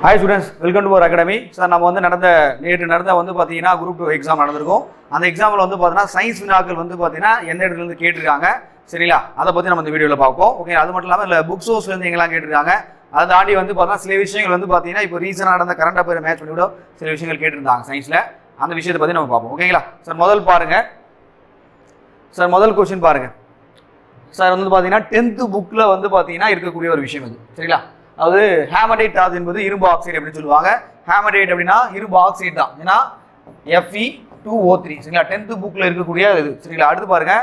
Hi students welcome to our academy sir நம்ம வந்து நடந்த நேற்று நடந்த வந்து பார்த்தீங்கன்னா குரூப் டூ எக்ஸாம் நடந்திருக்கும். அந்த எக்ஸாமில் வந்து பார்த்தீங்கன்னா சயின்ஸ் வினாக்கள் வந்து பார்த்தீங்கன்னா எந்த இடத்துல இருந்து கேட்டிருக்காங்க சரிங்களா? அதை பற்றி நம்ம இந்த வீடியோவில் பார்ப்போம். ஓகே அது மட்டும் இல்லாமல் இல்லை புக் சோர்ஸ்லேருந்து எங்கெல்லாம் கேட்டிருக்காங்க அதை தாண்டி வந்து பார்த்தீங்கன்னா சில விஷயங்கள் வந்து பார்த்தீங்கன்னா இப்போ ரீசெண்டாக நடந்த கரண்ட் அஃபேர் மேட்ச் பண்ணி கூட சில விஷயங்கள் கேட்டிருந்தாங்க சயின்ஸில் அந்த விஷயத்தை பற்றி நம்ம பார்ப்போம். ஓகேங்களா சார் முதல் பாருங்கள் சார் முதல் கொஸ்டின் பாருங்கள் சார் வந்து பார்த்தீங்கன்னா டென்த்து புக்கில் வந்து பார்த்தீங்கன்னா இருக்கக்கூடிய ஒரு விஷயம் இது. சரிங்களா? அதாவது ஹேமடைட் தாது என்பது இரும்பு ஆக்சைடு அப்படின்னு சொல்லுவாங்க. ஹேமடைட் அப்படின்னா இரும்பு ஆக்சைடு தான். ஏன்னா எஃப்இ டூ ஓ த்ரீ சரிங்களா? டென்த்து புக்கில் இருக்கக்கூடிய இது. சரிங்களா? அடுத்து பாருங்க.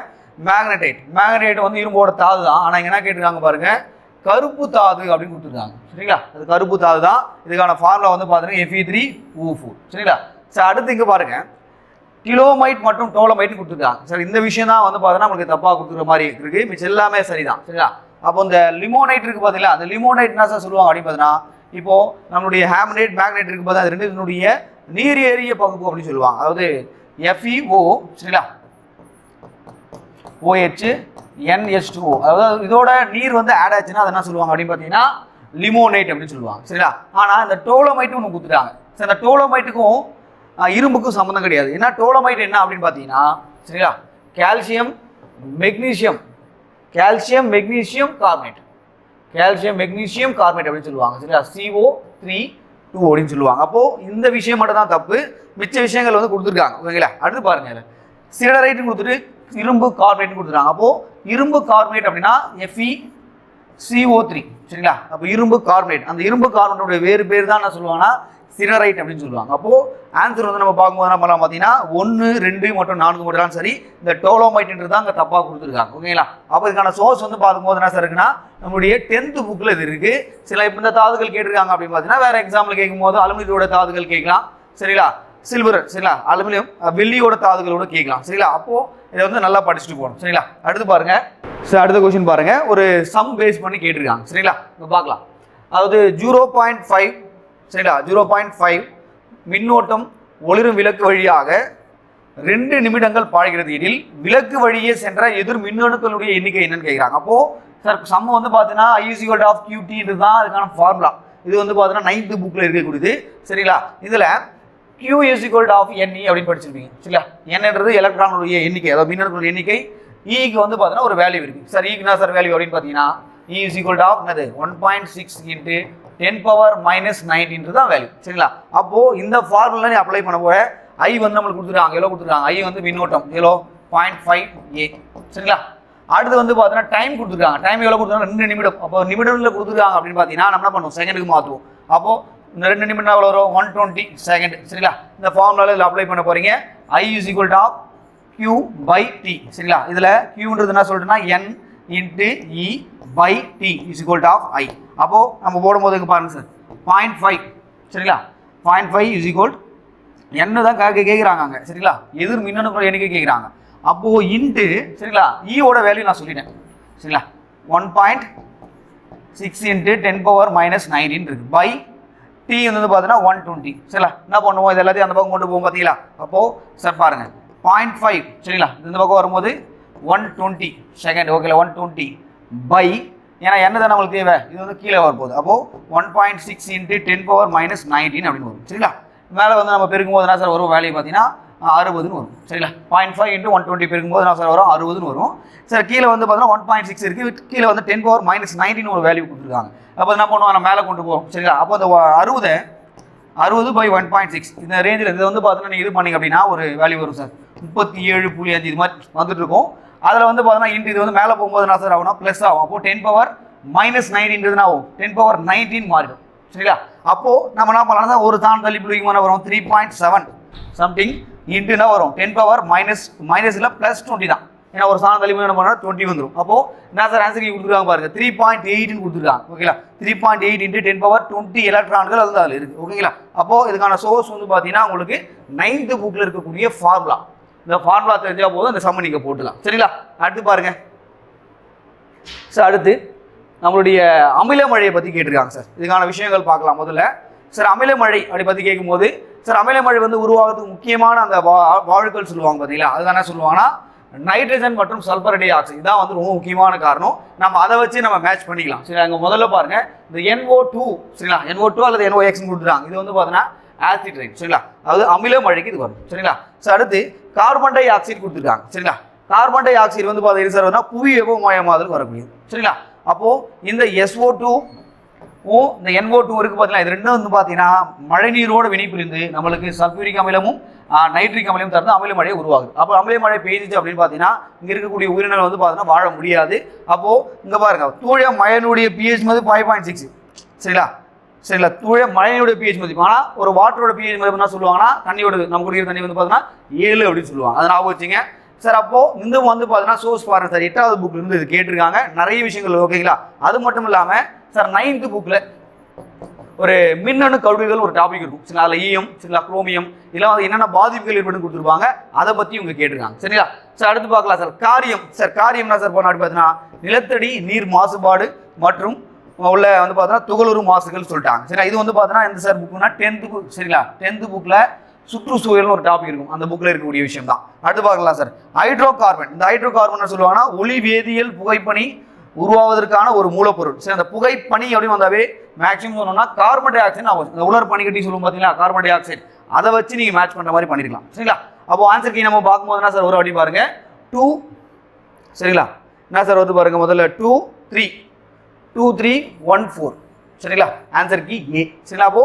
மேக்னடைட் மேக்னடைட் வந்து இரும்போட தாது தான். ஆனால் என்ன கேட்டிருக்காங்க பாருங்க? கருப்பு தாது அப்படின்னு கொடுத்துருக்காங்க. சரிங்களா? அது கருப்பு தாது தான். இதுக்கான ஃபார்முலா வந்து பார்த்தீங்கன்னா எஃப்இ த்ரீ ஊ ஃபோர் சரிங்களா? சார் அடுத்து இங்கே பாருங்க. கிலோமைட் மற்றும் டோலமைட்னு கொடுத்துருக்காங்க. சார் இந்த விஷயம் தான் வந்து பார்த்தீங்கன்னா உங்களுக்கு தப்பாக கொடுத்துருக்க மாதிரி இருக்கு. மிச்சம் எல்லாமே சரிதான். சரிங்களா? அப்போ இந்த லிமோனைட் இருக்கு பார்த்தீங்களா அந்த லிமோனைட் என்ன சார் சொல்லுவாங்க அப்படின்னு பார்த்தீங்கன்னா இப்போ நம்மளுடைய ஹேமனைட் மேக்னைட் இருக்கு பார்த்தா அது ரெண்டு இதனுடைய நீர் ஏறிய பகுப்பு அப்படின்னு சொல்லுவாங்க. அதாவது எஃப்இஓ சரிங்களா? ஓஹெச் என்ஹெச் டூ அதாவது இதோட நீர் வந்து ஆட் ஆச்சுன்னா அதை என்ன சொல்லுவாங்க அப்படின்னு பார்த்தீங்கன்னா லிமோனைட் அப்படின்னு சொல்லுவாங்க. சரிங்களா? ஆனால் இந்த டோலமைட்டும் ஒன்று கொடுத்துட்டாங்க. சரி அந்த டோலமைட்டுக்கும் இரும்புக்கும் சம்மந்தம் கிடையாது. ஏன்னா டோலமைட் என்ன அப்படின்னு பார்த்தீங்கன்னா சரிங்களா? Calcium magnesium calcium magnesium carbonate calcium magnesium carbonate அப்படின்னு சொல்லுவாங்க. சரியா சிஓ த்ரீ டூ அப்படின்னு சொல்லுவாங்க. அப்போது இந்த விஷயம் மட்டும் தான் தப்பு. மிச்ச விஷயங்கள் வந்து கொடுத்துருக்காங்க. ஓகேங்களா? அடுத்து பாருங்க இதுல. சிலரைட்னு கொடுத்துட்டு இரும்பு கார்பனேட்னு கொடுத்துருக்காங்க. அப்போது இரும்பு கார்பனேட் அப்படின்னா எஃப்இ சிஓ த்ரீ சரிங்களா? அப்போ இரும்பு கார்பனேட் அந்த இரும்பு கார்பனேட்டோட வேறு பேர் தான் என்ன சொல்லுவாங்கன்னா சினரைட் அப்படின்னு சொல்லுவாங்க. அப்போது ஆன்சர் வந்து நம்ம பார்க்கும்போது என்ன பண்ணலாம் பார்த்தீங்கன்னா ஒன்று ரெண்டு மற்றும் நான்கு மட்டும் தான் சரி இந்த டோலோமைட்ன்றது தான் அங்கே தப்பாக கொடுத்துருக்காங்க. ஓகேங்களா அப்போ இதுக்கான சோர்ஸ் வந்து பார்க்கும்போது என்ன சார் இருக்குன்னா நம்மளுடைய டென்த்து புக்கில் இது இருக்குது சில இப்போ இந்த தாதுகள் கேட்டிருக்காங்க அப்படின்னு பார்த்தீங்கன்னா வேறு எக்ஸாம்பிள் கேட்கும்போது அலுமினியோட தாதுகள் கேட்கலாம். சரிங்களா? சில்வர் சரிங்களா? அலுமினியம் வெள்ளியோட தாதுகளோட கேட்கலாம். சரிங்களா? அப்போது இதை வந்து நல்லா படிச்சுட்டு போகணும். சரிங்களா? அடுத்து பாருங்கள் சரி அடுத்த கொஸ்டின் பாருங்கள் ஒரு சம் பேஸ் பண்ணி கேட்டிருக்காங்க. சரிங்களா? இப்போ பார்க்கலாம். அதாவது ஜீரோ பாயிண்ட் ஃபைவ் சரிங்களா ஜீரோ பாயிண்ட் ஃபைவ் மின்னோட்டம் ஒளிரும் விளக்கு வழியாக ரெண்டு நிமிடங்கள் பாய்கிறது. எனில் விளக்கு வழியே சென்ற எதிர் மின்னணுக்களுடைய எண்ணிக்கை என்னன்னு கேட்குறாங்க. அப்போ சார் சம் வந்து பார்த்தீங்கன்னா ஐசிகோட் ஆஃப் கியூடி இதுதான் அதுக்கான ஃபார்முலா இது வந்து பார்த்தீங்கன்னா நைன்த்து புக்கில் இருக்கக்கூடியது. சரிங்களா? இதில் கியூ இஸ் ஆஃப் என்இ அப்படின்னு படிச்சிருப்பீங்க. சரிங்களா? என்னன்றது எலக்ட்ரானுடைய எண்ணிக்கை அதாவது மின்னணுக்களுடைய எண்ணிக்கை. E இக்கு வந்து பார்த்தீங்கன்னா ஒரு வேல்யூ இருக்குது சார் ஈக்கு e என்ன சார் வேல்யூ அப்படின்னு பார்த்தீங்கன்னா இ இஸ் ஈக்குவல் ஆஃப் என்னது? One point six into ten power minus நைன்டின்றது தான் வேல்யூ சரிங்களா? அப்போது இந்த ஃபார்முலா நீ அப்ளை பண்ண போகிற ஐ வந்து நம்மளுக்கு கொடுத்துருக்காங்க. எவ்வளோ கொடுத்துருக்காங்க? ஐ வந்து மின்னோட்டம். எவ்வளோ? பாயிண்ட் ஃபைவ் ஏ சரிங்களா? அடுத்து வந்து பார்த்தீங்கன்னா டைம் கொடுத்துருக்காங்க. டைம் எவ்வளோ கொடுத்துருக்காங்க? ரெண்டு நிமிடம். அப்போ நிமிடங்களில் கொடுத்துருக்காங்க அப்படின்னு பார்த்தீங்கன்னா நம்ம என்ன பண்ணுவோம்? செகண்டுக்கு மாற்றுவோம் அப்போது இந்த ரெண்டு நிமிடம் எவ்வளோ வரும்? ஒன் டுவெண்ட்டி செகண்ட் சரிங்களா? இந்த ஃபார்முலாவில் இதில் அப்ளை பண்ண போகிறீங்க I is equal to Q by T சரிங்களா? இதில் கியூன்றது என்ன சொல்லிட்டுனா N into E e by T is equal of I அப்போது நம்ம போடும்போது இங்க பாருங்க சார் பாயிண்ட் ஃபைவ் சரிங்களா? பாயிண்ட் ஃபைவ் இஸ் ஈக்குவல் என்ன தான் கேட்க கேட்குறாங்க அங்கே. சரிங்களா? எதிர் மின்னணுக்கள் எண்ணிக்கை கேட்குறாங்க அப்போது இன்ட்டு சரிங்களா? E ஈயோட வேல்யூ நான் சொல்லிட்டேன். சரிங்களா? One point six into ten power minus nineteen இருக்குது பை டி வந்து பார்த்தீங்கன்னா ஒன் டுவெண்ட்டி சரிங்களா? என்ன பண்ணுவோம்? இது எல்லாத்தையும் அந்த பக்கம் கொண்டு போவோம் பார்த்தீங்களா அப்போது சார் பாருங்கள் பாயிண்ட் ஃபைவ் சரிங்களா? இந்த பக்கம் வரும்போது ஒன் டுவெண்ட்டி செகண்ட் ஓகேல ஒன் டுவெண்ட்டி பை. ஏன்னா என்ன தான் நம்மளுக்கு தேவை? இது வந்து கீழே வரப்போகுது அப்போது one point six into ten power minus nineteen அப்படின்னு வரும். சரிங்களா? மேலே வந்து நம்ம பெருக்கும்போது என்ன சார் வரும்? வேல்யூ பார்த்தீங்கன்னா அறுபதுன்னு வரும். சரிங்களா? Point five into one twenty பெருக்கும்போது என்ன சார் வரும்? அறுபதுன்னு வரும். சார் கீழே வந்து பார்த்தீங்கன்னா ஒன் பாயிண்ட் சிக்ஸ் இருக்குது கீழே வந்து டென் பவர் மைனஸ் நைன்டின்னு ஒரு வேல்யூ கொடுத்துருக்காங்க. அப்போ என்ன பண்ணுவோம்? நம்ம மேலே கொண்டு போகிறோம் சரிங்களா? அப்போ அந்த அறுபதை அறுபது பை ஒன் பாயிண்ட் சிக்ஸ் இந்த ரேஞ்சில் இது வந்து பார்த்தீங்கன்னா நீங்கள் இது பண்ணீங்க அப்படின்னா ஒரு வேல்யூ வரும் சார். முப்பத்தி ஏழு புள்ளி அஞ்சு இது மாதிரி வந்துட்டு இருக்கும். அதில் வந்து பார்த்தீங்கன்னா இன்ட்டு இது வந்து மேலே போகும்போது என்ன சார் ஆகும்னா ப்ளஸ் ஆகும். அப்போ டென் பவர் மைனஸ் நைன்டீன்றது ஆகும்? டென் பவர் நைன்டீன் மாறிடும். சரிங்களா? அப்போது நம்ம என்ன பண்ணலாம் ஒரு தான் தள்ளி பிடிக்குமான வரும்? த்ரீ பாயிண்ட் செவன் சம்திங் இன்ட்டுனா வரும்? டென் பவர் மைனஸ் மைனஸில் ப்ளஸ் டுவெண்ட்டி தான். ஏன்னா ஒரு சாணம் தள்ளி என்ன பண்ணால் டுவெண்ட்டி வந்துடும் அப்போ என்ன சார் ஆன்சர் கொடுத்துருக்காங்க பாருங்க. த்ரீ பாயிண்ட் எயிட்னு கொடுத்துருக்காங்க. ஓகேங்களா three point eight into ten power twenty எலக்ட்ரான்கள் அது அதில் இருக்குது ஓகேங்களா அப்போ இதுக்கான சோர்ஸ் வந்து பார்த்தீங்கன்னா உங்களுக்கு நைன்த்து புக்கில் இருக்கக்கூடிய ஃபார்முலா இந்த ஃபார்முலா தெரிஞ்சா போதும் இந்த சம்ம நீங்கள் போட்டுலாம் சரிங்களா? அடுத்து பாருங்க. சார் அடுத்து நம்மளுடைய அமில மழையை பற்றி கேட்டிருக்காங்க சார். இதுக்கான விஷயங்கள் பார்க்கலாம் முதல்ல. சார் அமில மழை அப்படி பற்றி கேட்கும்போது சார் அமில மழை வந்து உருவாகிறதுக்கு முக்கியமான அந்த வா வாழ்கள் சொல்லுவாங்க பார்த்தீங்களா அதுதான் என்ன சொல்லுவாங்கன்னா நைட்ரஜன் மற்றும் சல்பர் டை ஆக்சைடு இதான் வந்து ரொம்ப முக்கியமான காரணம். நம்ம அதை வச்சு நம்ம மேட்ச் பண்ணிக்கலாம். சரி அங்கே முதல்ல பாருங்க. இந்த என்ஓ டூ சரிங்களா? என்ஓ டூ அல்லது என்ஓ எக்ஸ்னு கொடுத்துருக்காங்க இது வந்து பார்த்தீங்கன்னா ஆசிட் ரைட் சரிங்களா? அதாவது அமில மழைக்கு இது வரும் சரிங்களா? ஸோ அடுத்து கார்பன் டை ஆக்சைடு கொடுத்துருக்காங்க சரிங்களா? கார்பன் டை ஆக்சைடு வந்து பார்த்தீங்கன்னா சார் வந்து புவி வெப்பமயமாதல் வரக்கூடியது சரிங்களா? அப்போ இந்த எஸ்ஓ டூ ஓ இந்த என்ஓ டூ இருக்கு பார்த்தீங்கன்னா இது ரெண்டும் வந்து பார்த்தீங்கன்னா மழைநீரோட வினைபுரிந்து நம்மளுக்கு சல்பூரிக் அமிலமும் நைட்ரிக் அமிலம் தந்து அமில மழையை உருவாகுது அப்போ அமில மழை பெய்ஞ்சிச்சு அப்படின்னு பார்த்தீங்கன்னா இங்கே இருக்கக்கூடிய உயிரினங்கள் வந்து பார்த்தீங்கன்னா வாழ முடியாது. அப்போது இங்கே பாருங்க தூய மயனுடைய பிஹெச் வந்து ஃபைவ் பாயிண்ட் சிக்ஸ் சரிங்களா? சரிங்களா? தூய மழையோட பிஹெச் மதிப்பு. ஆனால் ஒரு வாட்டரோட பிஹெச் மதிப்பு என்ன சொல்லுவாங்கன்னா தண்ணியோட நம்ம குடிக்கிற தண்ணி வந்து பார்த்தீங்கன்னா ஏழு அப்படின்னு சொல்லுவாங்க. அதை ஞாபகம் வச்சுங்க. சார் அப்போது இந்த வந்து பார்த்தீங்கன்னா சோர்ஸ் ஃபாரன் சார் எட்டாவது புக்கில் இருந்து இது கேட்டிருக்காங்க. நிறைய விஷயங்கள் ஓகேங்களா அது மட்டும் இல்லாமல் சார் நைன்த்து புக்கில் ஒரு மின்னணு கருவிகள் ஒரு டாபிக் இருக்கும். சரிங்களா? அதில் ஈயம் சரிங்களா? குரோமியம் இதெல்லாம் வந்து என்னென்ன பாதிப்புகள் ஏற்படும் கொடுத்துருப்பாங்க. அதை பற்றி இவங்க கேட்டிருக்காங்க. சரிங்களா? சார் அடுத்து பார்க்கலாம் சார் காரியம். சார் காரியம் என்ன சார் பண்ண பார்த்தீங்கன்னா நிலத்தடி நீர் மாசுபாடு மற்றும் உள்ள வந்து பார்த்தோன்னா துகளூர் மாசுகள் சொல்லிட்டாங்க. சரி இது வந்து பார்த்தோன்னா எந்த சார் புக்குனா டென்த்து புக் சரிங்களா? டென்த்து புக்கில் சுற்றுச்சூழல்னு ஒரு டாபிக் இருக்கும். அந்த புக்கில் இருக்கக்கூடிய விஷயம் தான் அடுத்து பார்க்கலாம் சார். ஹைட்ரோ கார்பன் இந்த ஹைட்ரோ கார்பன் சொல்லுவாங்கன்னா ஒளி வேதியியல் புகைப்பணி உருவாவதற்கான ஒரு மூலப்பொருள். சரி அந்த புகைப்பனி அப்படின்னு வந்தாவே மேக்ஸிமம் சொன்னோம்னா கார்பன் டை ஆக்சைடு ஆகும். இந்த உலர் பனிக்கட்டி சொல்லுவோம் பார்த்தீங்களா? கார்பன் டை ஆக்சைடு அதை வச்சு நீங்கள் மேட்ச் பண்ணுற மாதிரி பண்ணிருக்கலாம். சரிங்களா? அப்போ ஆன்சர் கீ நம்ம பார்க்கும்போது என்ன சார் ஒரு அப்படி பாருங்க? டூ சரிங்களா? என்ன சார் வந்து பாருங்க? முதல்ல two three two three one four சரிங்களா? ஆன்சர் கி ஏ சரிங்களா அப்போ?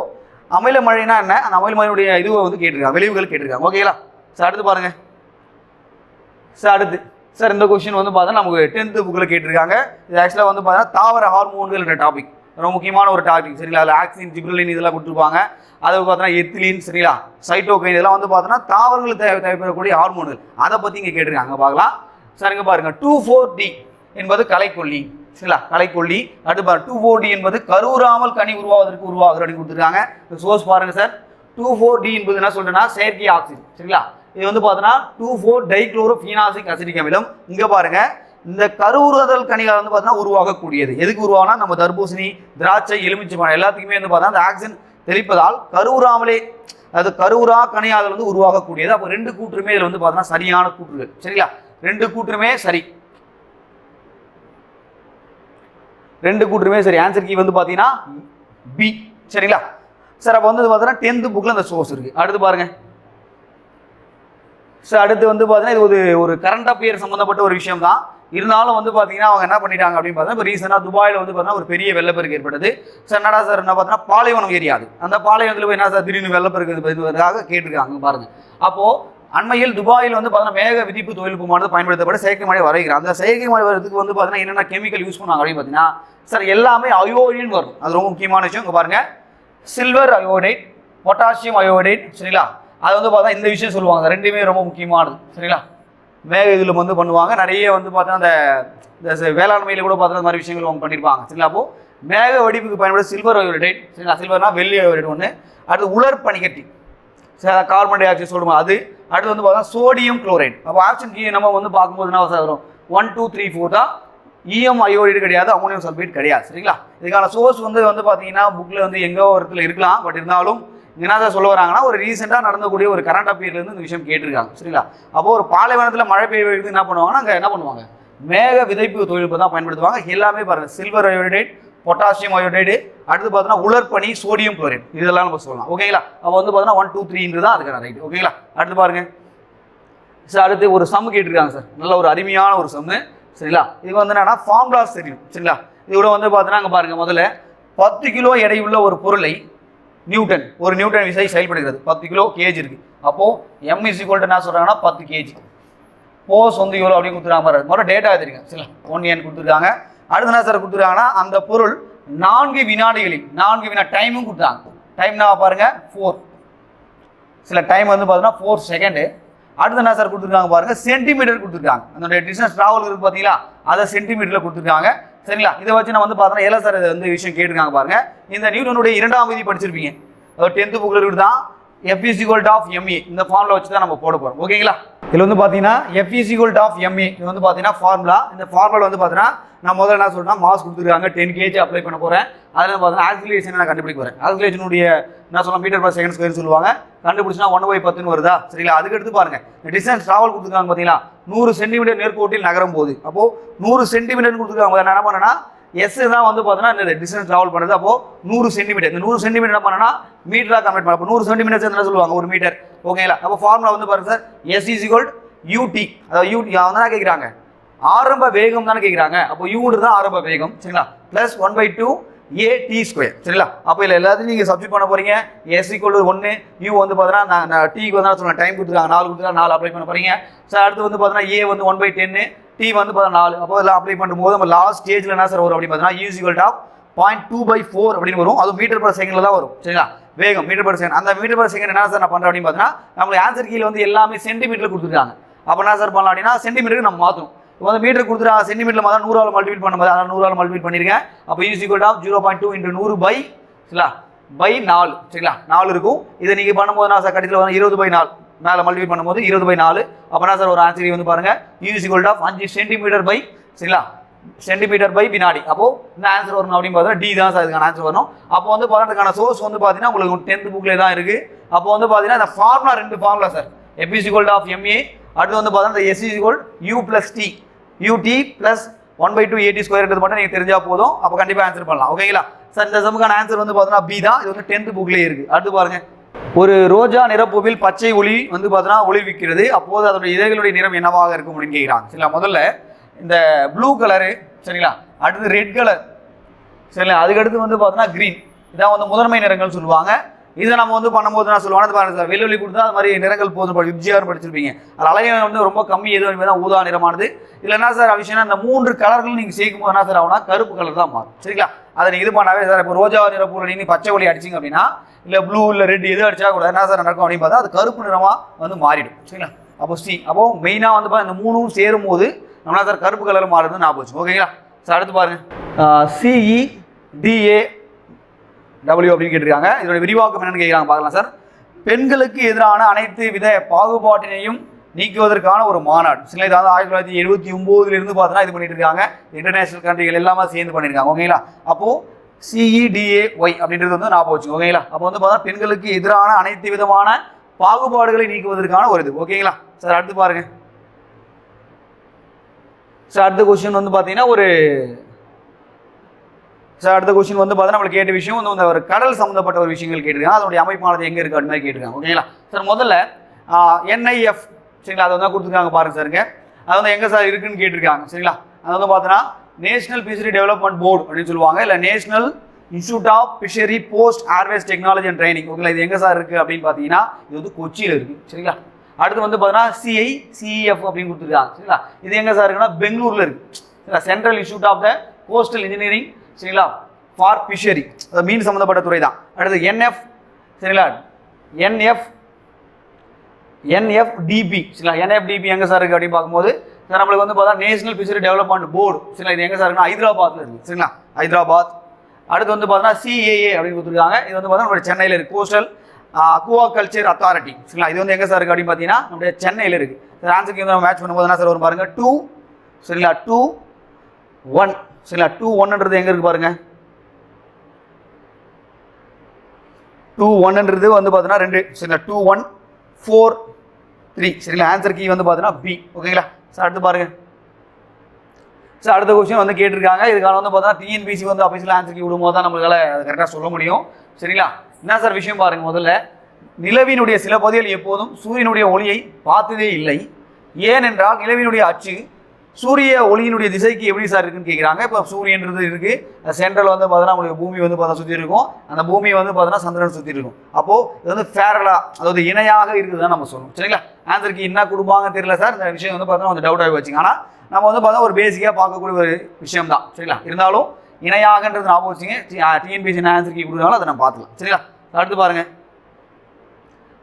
அமில மழைனா என்ன? அந்த அமில மழையுடைய இதுவை வந்து கேட்டிருக்காங்க. விளைவுகள் கேட்டிருக்காங்க. ஓகேங்களா சார் அடுத்து பாருங்க. சார் அடுத்து. சார் இந்த கொஸ்டின் வந்து பார்த்தா நமக்கு டென்த்து புக்கில் கேட்டிருக்காங்க. இது ஆக்சுவலாக வந்து பார்த்தீங்கன்னா தாவர ஹார்மோன்கள் என்ற டாபிக் ரொம்ப முக்கியமான ஒரு டாபிக் சரிங்களா? அதில் ஆக்சின் ஜிப்ரலின் இதெல்லாம் கொடுத்துருப்பாங்க. அது பார்த்தீங்கன்னா எத்திலின் சரிங்களா? சைட்டோகைன் இதெல்லாம் வந்து பார்த்தோன்னா தாவரங்களுக்கு தேவை தேவைப்படக்கூடிய ஹார்மோன்கள் அதை பற்றி இங்கே கேட்டிருக்காங்க. பார்க்கலாம். சார் இங்கே பாருங்கள் டூ ஃபோர் டி என்பது கலைக்கொல்லி சரிங்களா? கலைக்கொல்லி அடுத்து டூ ஃபோர் டி என்பது கருவுறாமல் கனி உருவாவதற்கு உருவாகுது அப்படின்னு கொடுத்துருக்காங்க. சோர்ஸ் பாருங்க சார் டூ ஃபோர் டி என்பது என்ன சொல்றேன்னா செயற்கை ஆக்சிஜன் சரிங்களா? இது வந்து பார்த்தோன்னா two four dichloro phenoxy acetic அமிலம். இங்கே பாருங்க. இந்த கருவுறுதல் கனிகள் வந்து பார்த்தீங்கன்னா உருவாகக்கூடியது. எதுக்கு உருவாகனா நம்ம தர்பூசணி திராட்சை எலுமிச்சை பழம் எல்லாத்துக்குமே வந்து பார்த்தா அந்த ஆக்சிஜன் தெளிப்பதால் கருவுறாமலே அது கருவுறா கனியாதல் வந்து உருவாகக்கூடியது. அப்போ ரெண்டு கூற்றுமே இதில் வந்து பார்த்தோன்னா சரியான கூற்றுகள். சரிங்களா? ரெண்டு கூற்றுமே சரி. ரெண்டு கூற்றுமே சரி ஆன்சர் கீ வந்து பார்த்தீங்கன்னா பி சரிங்களா? சார் அப்போ வந்து பார்த்தீங்கன்னா டென்த்து புக்கில் அந்த சோர்ஸ் இருக்குது அடுத்து பாருங்க. சார் அடுத்து வந்து பார்த்தீங்கன்னா இது ஒரு ஒரு கரண்ட் அஃபேர் சம்மந்தப்பட்ட ஒரு விஷயம் தான் இருந்தாலும் வந்து பார்த்தீங்கன்னா அவங்க என்ன பண்ணிட்டாங்க அப்படின்னு பார்த்தீங்கன்னா இப்போ ரீசெண்டாக துபாயில் வந்து பார்த்தீங்கன்னா ஒரு பெரிய வெள்ளப்பெருக்கு ஏற்பட்டது. சார் என்னடா சார் என்ன பார்த்தீங்கன்னா பாலைவனம் ஏரியாது அந்த பாலைவனத்தில் போய் என்ன சார் திடீர்னு வெள்ளப்பெருக்கு கேட்டிருக்காங்க பாருங்க. அப்போது அண்மையில் துபாயில் வந்து பார்த்தீங்கன்னா மேக விதிப்பு தொழில்நுட்பமானது பயன்படுத்தப்பட்டு செயற்கை மழை வரைகிறார். அந்த செயற்கை மழை வரதுக்கு வந்து பார்த்தீங்கன்னா என்னென்ன கெமிக்கல் யூஸ் பண்ணுவாங்க அப்படின்னு பார்த்தீங்கன்னா சார் எல்லாமே அயோடின் வரும். அது ரொம்ப முக்கியமான விஷயம். இங்கே பாருங்க. சில்வர் அயோடைட் பொட்டாசியம் அயோடைட் சரிங்களா? அது வந்து பார்த்தா இந்த விஷயம் சொல்லுவாங்க. ரெண்டுமே ரொம்ப முக்கியமானது. சரிங்களா? மேக இதில் வந்து பண்ணுவாங்க. நிறைய வந்து பார்த்தீங்கன்னா அந்த இந்த வேளாண்மையில் கூட பார்த்தா அந்த மாதிரி விஷயங்கள் அவங்க பண்ணியிருப்பாங்க சரிங்களா? அப்போது மேக வெடிப்புக்கு பயன்படுத்த சில்வர் அயோடைட் சரிங்களா? சில்வர்னா வெள்ளி அயோடைட் ஒன்று அடுத்து உலர் பனிக்கட்டி. கார்பன் டை ஆக்சைடு சொல்லுவோம் அது. அடுத்து வந்து பார்த்தா சோடியம் குளோரைட் அப்போ ஆப்ஷன் கீ நம்ம வந்து பார்க்கும்போது என்ன சார் வரும். ஒன் டூ த்ரீ ஃபோர் தான் இஎம் அயோடைடு கிடையாது அமோனியம் சல்பேட் கிடையாது. சரிங்களா? இதுக்கான சோர்ஸ் வந்து வந்து பார்த்தீங்கன்னா புக்கில் வந்து எங்கோ ஒரு இடத்துல இருக்கலாம். பட் இருந்தாலும் என்ன சொல்ல வராங்கன்னா ஒரு ரீசெண்டாக நடந்தக்கூடிய ஒரு கரண்ட் அஃபேர்லேருந்து இந்த விஷயம் கேட்டிருக்காங்க. சரிங்களா? அப்போ ஒரு பாலைவனத்தில் மழை பெய்யுறது என்ன பண்ணுவாங்கன்னா அங்கே என்ன பண்ணுவாங்க? மேக விதைப்பு தொழில்நுட்பம் தான் பயன்படுத்துவாங்க. எல்லாமே பாருங்கள் சில்வர் அயோடைட் பொட்டாசியம் அயோடைடு அடுத்து பார்த்தோன்னா உலர்பனி சோடியம் குளோரைட் இதெல்லாம் நம்ம சொல்லலாம். ஓகேங்களா அப்போ வந்து பார்த்தோன்னா ஒன் டூ த்ரீன்றது தான் அதுக்கான ரைட் ஓகேங்களா அடுத்து பாருங்க. சார் அடுத்து ஒரு சம் கேட்டிருக்காங்க சார் நல்ல ஒரு அருமையான ஒரு சம்மு சரிங்களா? இது வந்து என்னன்னா ஃபார்ம்லாஸ் தெரியும். சரிங்களா? இதோட வந்து பார்த்தோன்னா அங்கே பாருங்க முதல்ல பத்து கிலோ எடையுள்ள ஒரு பொருளை நியூட்டன் ஒரு நியூட்டன் விசை செயல்படுகிறது. பத்து கிலோ கேஜி இருக்கு. அப்போ எம் இஸ் ஈக்குவல் என்ன சொல்றாங்கன்னா பத்து கேஜி போஸ் வந்து இவ்வளோ அப்படின்னு கொடுத்துருக்காங்க பாருங்க. மொதல் டேட்டா எழுதிருங்க. சரிங்களா? ஒன் ஏன் கொடுத்துருக்காங்க. அடுத்த என்ன சார் கொடுத்துருக்காங்கன்னா அந்த பொருள் நான்கு வினாடிகளில் நான்கு வினா டைமும் கொடுத்தாங்க டைம்னா பாருங்க ஃபோர் சில டைம் வந்து பார்த்தீங்கன்னா ஃபோர் செகண்டு அடுத்து என்ன சார் கொடுத்துருக்காங்க பாருங்க சென்டிமீட்டர் கொடுத்துருக்காங்க. அதனுடைய டிஸ்டன்ஸ் ட்ராவல் இருக்குது பார்த்தீங்களா அதை சென்டிமீட்டரில் கொடுத்துருக்காங்க. சரிங்களா? இதை வச்சு நான் வந்து பார்த்தோன்னா எல்லாம் சார் இது வந்து விஷயம் கேட்டிருக்காங்க பாருங்க. இந்த நியூட்டனுடைய இரண்டாம் விதி படிச்சிருப்பீங்க. அதாவது டென்த்து புக்கில் இருக்குது? தான் எஃப்இஸ் ஈக்குவல் ஆஃப் எம்ஏ இந்த ஃபார்மில் வச்சு தான் நம்ம போட போகிறோம் ஓகேங்களா இதில் வந்து பார்த்தீங்கன்னா எஃப் ஈக்குவல் ஆஃப் எம்ஏ இது வந்து பார்த்தீங்கன்னா ஃபார்முலா இந்த ஃபார்முலா வந்து பார்த்தீங்கன்னா நான் முதல்ல என்ன சொல்றேன்னா மாஸ் கொடுத்துருக்காங்க. டென் கேஜி அப்ளை பண்ண போகிறேன் அதில் பார்த்தீங்கன்னா ஆக்சிலேஷன் நான் கண்டுபிடிக்க போகிறேன் ஆக்சிலேஷனுடைய என்ன சொல்லலாம் மீட்டர் பர் செகண்ட் ஸ்கொயர் சொல்லுவாங்க. கண்டுபிடிச்சினா ஒன் பை பத்துன்னு வருதா? சரிங்களா? அதுக்கு எடுத்து பாருங்க. டிஸ்டன்ஸ் ட்ராவல் கொடுத்துருக்காங்க பார்த்தீங்களா நூறு சென்டிமீட்டர் நேர்கோட்டில் நகரும் போது அப்போது நூறு சென்டிமீட்டர்னு கொடுத்துருக்காங்க நான் என்ன பண்ணேன்னா எஸ் தான் வந்து பார்த்தீங்கன்னா இந்த டிஸ்டன்ஸ் ட்ராவல் பண்ணுறது அப்போ நூறு சென்டிமீட்டர் இந்த நூறு சென்டிமீட்டர் என்ன பண்ணனா மீட்டராக கன்வெர்ட் பண்ண அப்போ நூறு சென்டிமீட்டர் என்ன சொல்லுவாங்க? ஒரு மீட்டர் ஓகேங்களா அப்போ ஃபார்முலா வந்து பாருங்க sir S is equal UT அதாவது யூடி அவங்க தான் கேட்குறாங்க ஆரம்ப வேகம் தானே கேட்குறாங்க அப்போ யூன்றது தான் ஆரம்ப வேகம். சரிங்களா? Plus one by two A T square சரிங்களா? அப்போ இல்லை எல்லாத்தையும் நீங்கள் சப்ஜெக்ட் பண்ண போகிறீங்க எஸ் ஈக்குவல் ஒன்று யூ வந்து பார்த்தீங்கன்னா நான் டீக்கு வந்து நான் சொன்னேன் டைம் கொடுத்துருக்காங்க. நாலு கொடுத்துருக்காங்க. நாலு அப்ளை பண்ண போறீங்க. சார் அடுத்து வந்து பார்த்தீங்கன்னா ஏ வந்து ஒன் பை டென்னு டி வந்து பார்த்தீங்கன்னா நாலு. அப்போ எல்லாம் அப்ளை பண்ணும்போது நம்ம லாஸ்ட் ஸ்டேஜில் என்ன சார் வரும்? அப்படின்னு பார்த்தீங்கன்னா u's equal to point two by four அப்படின்னு வரும். அது மீட்டர் பர் செகண்டில் தான் வரும். சரிங்களா? வேகம் மீட்டர் பர் செகண்ட் அந்த மீட்டர் பர் செகண்ட் என்ன சார் நான் பண்ணுறேன் அப்படின்னு பார்த்தீங்கன்னா நம்மளுக்கு ஆன்சர் கீழே வந்து எல்லாமே சென்டிமீட்டர் கொடுத்துருக்காங்க. அப்போ என்ன சார் பண்ணலாம் அப்படின்னா சென்டிமீட்டருக்கு நம்ம மாற்றணும் இப்போ வந்து மீட்டர் கொடுத்துருக்காங்க சென்டிமீட்டர் மாதிரி நூறால் மல்டிபிள் பண்ணும்போது அதான் நூறால் மல்டிபிள் பண்ணியிருக்கேன் அப்போ u's equal of zero point two into நூறு பை சரிங்களா? பை நாலு சரிங்களா? நாலு இருக்கும். இதை நீங்கள் பண்ணும்போது நான் சார் கடைசியில் வந்து இருபது பை நாலு. மேலே மல்டிபிள் பண்ணும்போது இருபது பை நாலு. அப்போனா சார் ஒரு ஆன்சர் வந்து பாருங்கள் யூஸ் ஈக்குவல் ஆஃப் அஞ்சு சென்டிமீட்டர் பை சரிங்களா? சென்டிமீட்டர் பை வினாடி. அப்போ இந்த ஆன்சர் வரணும் அப்படின்னு பார்த்தா டி தான் சார் அதுக்கான ஆன்சர் வரணும். அப்போ வந்து பார்த்தீங்கன்னா சோர்ஸ் வந்து பார்த்தீங்கன்னா உங்களுக்கு டென்த் புக்கில் தான் இருக்குது அப்போ வந்து பார்த்தீங்கன்னா இந்த ஃபார்முலா ரெண்டு formula sir ABC gold of MA அடுத்து வந்து பார்த்தீங்கன்னா S is U plus T U T plus one by two A T ஸ்கொயர்ன்றது மட்டும் நீங்கள் தெரிஞ்சா போதும். அப்போ கண்டிப்பாக ஆன்சர் பண்ணலாம். ஓகேங்களா சார் இந்த சமுக்கான ஆன்சர் வந்து பார்த்தீங்கன்னா பி தான். இது வந்து டென்த் புக்லேயே இருக்குது அடுத்து பாருங்க. ஒரு ரோஜா நிறப்பூவில் பச்சை ஒளி வந்து பார்த்தீங்கன்னா ஒளிவிக்கிறது அப்போது அதனுடைய இதழ்களுடைய நிறம் என்னவாக இருக்கும் அப்படின்னு கேட்குறாங்க சரிங்களா? முதல்ல இந்த ப்ளூ கலரு சரிங்களா? அடுத்து ரெட் கலர் சரிங்களா? அதுக்கடுத்து வந்து பார்த்தீங்கன்னா க்ரீன் இதான் வந்து முதன்மை நிறங்கள் சொல்லுவாங்க. இதை நம்ம வந்து பண்ணும்போது நான் சொல்லுவாங்க பாருங்க சார். வெள்ளொலி கொடுத்தா அது மாதிரி நிறங்கள் போதும் படி விப்ஜிஆர் படிச்சிருப்பீங்க. அது அழகிய வந்து ரொம்ப கம்மி எதுவும் தான் ஊதா நிறமானது. இல்லை என்ன சார் விஷயம்னா இந்த மூன்று கலர்கள் நீங்கள் சேர்க்கும் போது என்ன சார் ஆகுனா கருப்பு கலர் தான் மாறும். சரிங்களா? அதை நீங்கள் இது பண்ணாவே சார் இப்போ ரோஜா நிறப்பூரில் நீங்கள் பச்சை ஒளி அடிச்சிங்க அப்படின்னா இல்லை ப்ளூ இல்லை ரெட் எது அடிச்சா கூட என்ன சார் நடக்கும் அப்படின்னு பார்த்தா அது கருப்பு நிறமாக வந்து மாறிடும். சரிங்களா? அப்போ சி அப்போ மெயினாக வந்து பார்த்தா இந்த மூணும் சேரும் போது நம்மளா சார் கருப்பு கலர் மாறுதுன்னு ஞாபகம் வச்சு ஓகேங்களா? சார் அடுத்து பாருங்க. சிஇ டிஏ டபிள்யூ அப்படின்னு கேட்டிருக்காங்க. இதோட விரிவாக்கம் என்னன்னு கேட்குறாங்க பார்க்கலாம் சார். பெண்களுக்கு எதிரான அனைத்து வித பாகுபாட்டினையும் நீக்குவதற்கான ஒரு மாநாடு. சில இது ஆயிரத்தி தொள்ளாயிரத்தி எழுபத்தி ஒம்போதுலேருந்து பார்த்தோன்னா இது பண்ணிட்டு இருக்காங்க. இன்டர்நேஷனல் கண்ட்ரிகள் எல்லாமே சேர்ந்து பண்ணியிருக்காங்க ஓகேங்களா? அப்போது சிஇடிஏ ஒய் அப்படின்றது வந்து ஞாபகம் போச்சு ஓகேங்களா? அப்போ வந்து பார்த்தா பெண்களுக்கு எதிரான அனைத்து விதமான பாகுபாடுகளை நீக்குவதற்கான ஒரு இது. ஓகேங்களா? சார் அடுத்து பாருங்க. சார் அடுத்த கொஸ்டின் வந்து பார்த்தீங்கன்னா ஒரு சார் அடுத்த கொஸ்டின் வந்து பார்த்தீங்கன்னா நம்மளுக்கு கேட்ட விஷயம் வந்து ஒரு கடல் சம்மந்தப்பட்ட ஒரு விஷயங்கள் கேட்டிருக்காங்க. அதனுடைய அமைப்பானது எங்கே இருக்குது மாதிரி கேட்டிருக்காங்க. ஓகேங்களா சார் முதல்ல என்ஐஎஃப் சரிங்களா? அதை வந்து கொடுத்துருக்காங்க பாருங்க சாருங்க அது வந்து எங்கே சார் இருக்குன்னு கேட்டிருக்காங்க சரிங்களா? அது வந்து பார்த்தீங்கன்னா நேஷனல் ஃபிஷரி டெவலப்மெண்ட் போர்டு அப்படின்னு சொல்லுவாங்க. இல்லை national institute of fishery post harvest technology and training ஓகேங்களா இது எங்கே சார் இருக்குது அப்படின்னு பார்த்தீங்கன்னா இது வந்து கொச்சியில் இருக்குது சரிங்களா? அடுத்து வந்து பார்த்தீங்கன்னா சிஐ சிஇஎஃப் அப்படின்னு கொடுத்துருக்காங்க சரிங்களா? இது எங்கே சார் இருக்குன்னா பெங்களூரில் இருக்குது சரிங்களா? Central institute of the coastal engineering சரிங்களா? ஃபார் ஃபிஷரி அது மீன் சம்மந்தப்பட்ட துறை தான். அடுத்து என்எஃப் சரிங்களா? என்எஃப் என்எஃப்டிபி சரிங்களா? என்எஃப்டிபி எங்கே சார் இருக்குது அப்படின்னு பார்க்கும்போது சார் நம்மளுக்கு வந்து பார்த்தா நேஷனல் ஃபிஷரி டெவலப்மெண்ட் போர்டு சரிங்களா? இது எங்கே சார் இருக்குன்னா ஹைதராபாத்தில் இருக்குது சரிங்களா? ஹைதராபாத். அடுத்து வந்து பார்த்தீங்கன்னா சிஏஏ அப்படின்னு கொடுத்துருக்காங்க. இது வந்து பார்த்தா நம்மளுடைய சென்னையில் இருக்குது கோஸ்டல் அக்வா கல்ச்சர் அத்தாரிட்டி சரிங்களா? இது வந்து எங்கே சார் இருக்குது அப்படின்னு பார்த்தீங்கன்னா நம்முடைய சென்னையில் இருக்குது சார் ஆன்சருக்கு வந்து நம்ம மேட்ச் பண்ணும்போது என்ன சார் வரும் பாருங்கள் டூ சரிங்களா? டூ ஒன் சரிங்களா? டூ ஒன்னுன்றது எங்கே இருக்குது பாருங்கள் டூ ஒன்னுன்றது வந்து பார்த்தீங்கன்னா ரெண்டு. சரிங்களா? டூ ஒன் ஃபோர் த்ரீ சரிங்களா? ஆன்சர் கீ வந்து பார்த்தீங்கன்னா பி ஓகேங்களா? சார் அடுத்து பாருங்கள் சார் அடுத்த கொஸ்டின் வந்து கேட்டிருக்காங்க. இதுக்கான வந்து பார்த்தீங்கன்னா டிஎன்பிசி வந்து ஆஃபீஸில் ஆன்சர் கீ விடும்போது தான் நம்மளால அதை கரெக்டாக சொல்ல முடியும். சரிங்களா? என்ன சார் விஷயம் பாருங்க முதல்ல. நிலவினுடைய சில பகுதிகள் எப்போதும் சூரியனுடைய ஒளியை பார்த்ததே இல்லை. ஏனென்றால் நிலவினுடைய அச்சு சூரிய ஒளியினுடைய திசைக்கு எப்படி சார் இருக்குன்னு கேட்குறாங்க இப்போ சூரியன்றது இருக்குது சென்ட்ரல் வந்து பார்த்தீங்கன்னா உங்களுக்கு பூமி வந்து பார்த்தா சுற்றி இருக்கும். அந்த பூமி வந்து பார்த்தீங்கன்னா சந்திரன் சுற்றி இருக்கும். அப்போது இது வந்து ஃபேரலா அதாவது இணையாக இருக்குதுதான் நம்ம சொல்லணும். சரிங்களா? ஆன்சருக்கு என்ன கொடுப்பாங்க தெரியல சார். இந்த விஷயம் வந்து பார்த்தீங்கன்னா கொஞ்சம் டவுட் ஆகி வச்சுங்க ஆனால் நம்ம வந்து பார்த்தா ஒரு பேசிக்காக பார்க்கக்கூடிய ஒரு விஷயம் தான் சரிங்களா? இருந்தாலும் இணையாகன்றது ஞாபகம் வச்சுங்க. டிஎன்பிசி ஆன்சருக்கு கொடுக்குறாலும் அதை நம்ம பார்த்துக்கலாம். சரிங்களா? அடுத்து பாருங்க.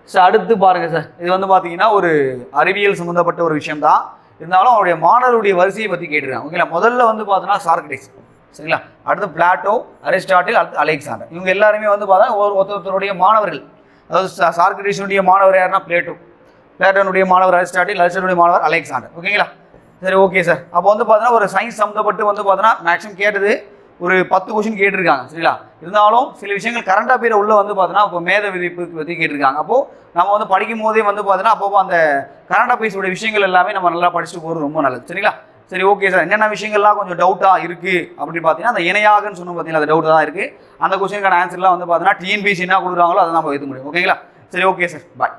சார் அடுத்து பாருங்க சார். இது வந்து பார்த்தீங்கன்னா ஒரு அறிவியல் சம்மந்தப்பட்ட ஒரு விஷயம் தான் இருந்தாலும் அவருடைய மாணவருடைய வரிசையை பற்றி கேட்டுருக்காங்க. ஓகேங்களா? முதல்ல வந்து பார்த்தோன்னா சார்கடிஸ் சரிங்களா? அடுத்து பிளாட்டோ அரிஸ்டாட்டில் அடுத்து அலெக்சாண்டர். இவங்க எல்லாருமே வந்து பார்த்தா ஒரு ஒருத்தருடைய மாணவர்கள். அதாவது சா- மாணவர் யாருன்னா பிளேட்டோ. பிளேட்டனுடைய மாணவர் அரிஸ்டாட்டில் அரிஸ்டாட்டுடைய மாணவர் அலெக்சாண்டர். ஓகேங்களா? சரி ஓகே சார். அப்போ வந்து பார்த்தோன்னா ஒரு சயின்ஸ் சம்மந்தப்பட்டு வந்து பார்த்தோன்னா மேக்ஸிமம் கேட்டது ஒரு பத்து கொஷின் கேட்டிருக்காங்க சரிங்களா? இருந்தாலும் சில விஷயங்கள் கரண்ட் அஃபேர் உள்ளே வந்து பார்த்தோன்னா இப்போ மேத விதிப்பு பற்றி கேட்டிருக்காங்க. அப்போ நம்ம வந்து படிக்கும் போதே வந்து பார்த்தோன்னா அப்போ அந்த கரண்ட் அஃபேர்ஸோட விஷயங்கள் எல்லாமே நம்ம நல்லா படிச்சுட்டு போகிறது ரொம்ப நல்லது சரிங்களா? சரி ஓகே சார் என்னென்ன விஷயங்கள்லாம் கொஞ்சம் டவுட்டாக இருக்குது அப்படின்னு பார்த்தீங்கன்னா அந்த இணையாகன்னு சொன்ன பார்த்தீங்கன்னா அது டவுட் தான் இருக்குது அந்த கொஸ்டினுக்கான ஆன்சர்லாம் வந்து பார்த்தீங்கன்னா டிஎன்பிசி என்ன கொடுக்குறாங்களோ அதை நம்ம எழுத முடியும் ஓகேங்களா சரி ஓகே சார் பாய்